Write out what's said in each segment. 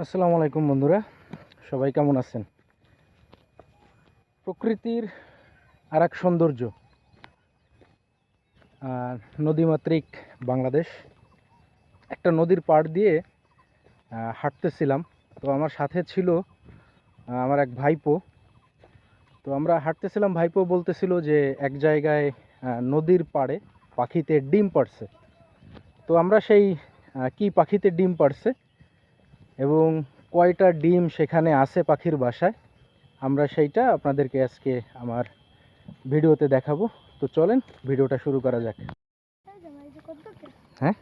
আসসালামু আলাইকুম বন্ধুরা, সবাই কেমন আছেন? প্রকৃতির আর এক সৌন্দর্য নদীমাতৃক বাংলাদেশ। একটা নদীর পাড় দিয়ে হাঁটতেছিলাম। তো আমার সাথে ছিল আমার এক ভাইপো। তো আমরা হাঁটতেছিলাম, ভাইপো বলতেছিল যে এক জায়গায় নদীর পাড়ে পাখিতে ডিম পাড়ছে। তো আমরা সেই কি পাখিতে ডিম পাড়ছে? এবং কয়টা ডিম সেখানে আছে পাখির বাসায়, আমরা সেইটা আপনাদেরকে আজকে আমার ভিডিওতে দেখাবো। তো চলেন, ভিডিওটা শুরু করা যাক। হ্যাঁ?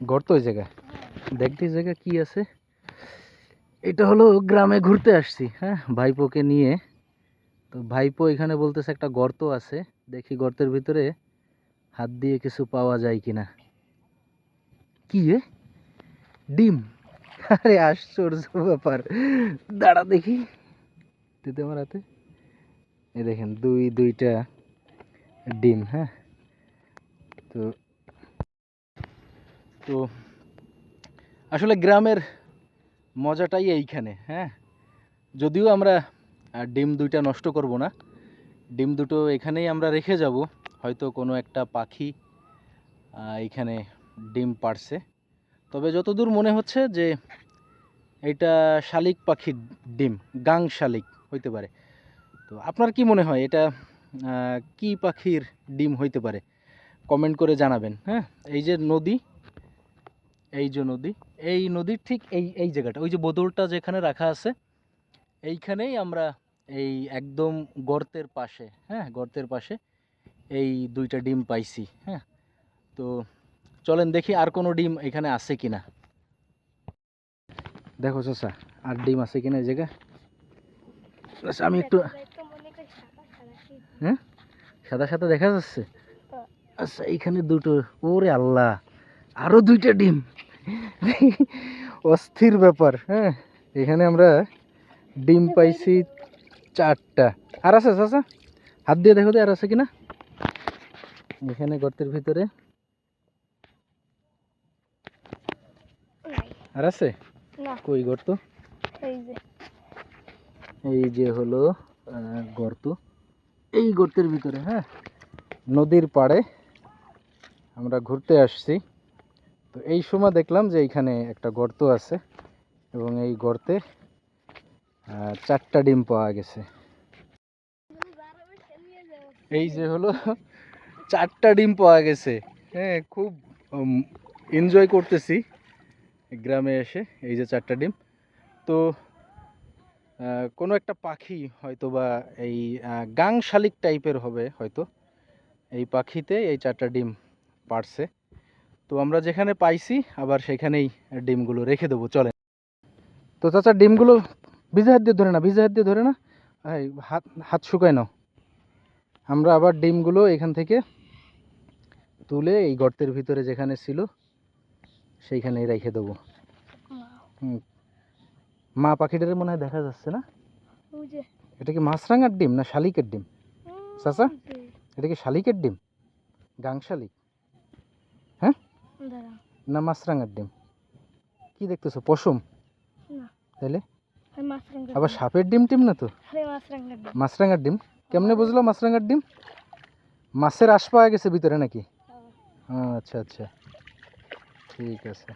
গর্ত ওই জায়গা দেখতে জায়গা কি আছে। এটা হলো গ্রামে ঘুরতে আসছি হ্যাঁ? ভাইপোকে নিয়ে। তো ভাইপো এখানে বলতেছে একটা গর্ত আছে, দেখি গর্তের ভিতরে হাত দিয়ে কিছু পাওয়া যায় কিনা। কি ডিম। আরে আশ্চর্য ব্যাপার। দাঁড়া দেখি। দিতে আমার হাতে। এই দেখেন দুই দুইটা ডিম হ্যাঁ? তো তো আসলে গ্রামের মজাটাই এইখানে হ্যাঁ? যদিও আমরা ডিম দুইটা নষ্ট করব না। ডিম দুটো এখানেই আমরা রেখে যাব। হয়তো কোনো একটা পাখি আহ, এইখানে ডিম পাড়ছে। তবে যতদূর মনে হচ্ছে যে এটা শালিক পাখির ডিম, গাং শালিক হইতে পারে। তো আপনার কি মনে হয় এটা কি পাখির ডিম হইতে পারে? কমেন্ট করে জানাবেন হ্যাঁ? এই যে নদী, এই যে নদী, এই নদীর ঠিক এই এই জায়গাটা, ওই যে বোতলটা যেখানে রাখা আছে, এইখানেই আমরা এই একদম গর্তের পাশে হ্যাঁ? গর্তের পাশে এই দুইটা ডিম পাইছি হ্যাঁ? তো চলেন দেখি আর কোনো ডিম এখানে আছে কি না দেখো চাচা, আর ডিম আছে কিনা এই জায়গায়? আমি একটু হ্যাঁ? সাদা সাদা দেখা যাচ্ছে? আচ্ছা এইখানে দুটো, ওরে আল্লাহ আরও দুইটা ডিম। অস্থির ব্যাপার হ্যাঁ? এখানে আমরা ডিম পাইছি চারটা। আর আছে চাচা? হাত দিয়ে দেখো তো, আর আছে কিনা? এখানে গর্তের ভিতরে আর আছে? না। কই গর্ত? এই যে। এই যে হলো গর্ত। এই গর্তের ভিতরে হ্যাঁ? নদীর পাড়ে আমরা ঘুরতে আসছি। তো এই সময় দেখলাম যে এইখানে একটা গর্ত আছে এবং এই গর্তে চারটা ডিম পাওয়া গেছে। এই যে হলো চারটা ডিম পাওয়া গেছে। হ্যাঁ খুব এনজয় করতেছি। গ্রামে এসে এই যে চারটা ডিম। তো কোনো একটা পাখি হয়তো বা এই গাং শালিক টাইপের হবে হয়তো। এই পাখিতে এই চারটা ডিম পারছে। তো আমরা যেখানে পাইছি, আবার সেখানেই ডিমগুলো রেখে দেবো চলেন তো চাচা, ডিমগুলো ভিজে হাত দিয়ে ধরে না, ভিজে হাত দিয়ে ধরে না? হাত হাত শুকায় নাও। আমরা আবার ডিমগুলো এখান থেকে তুলে এই গর্তের ভিতরে যেখানে ছিল সেইখানেই রেখে দেবো। হুম। মা পাখিটারে মনে হয় দেখা যাচ্ছে না? এটা কি মাছরাঙার ডিম না শালিকের ডিম? চাচা? এটা কি শালিকের ডিম? গাং শালিক দাঁড়াও। না মাছরাঙার ডিম? কি দেখতেছো? পশম? তাইলে? আবার সাপের ডিম টিম না তো? মাছরাঙার ডিম? কেমনে বুঝলো মাছরাঙার ডিম? মাছের আশ পাওয়া গেছে ভিতরে নাকি? হ্যাঁ। আচ্ছা আচ্ছা। ঠিক আছে।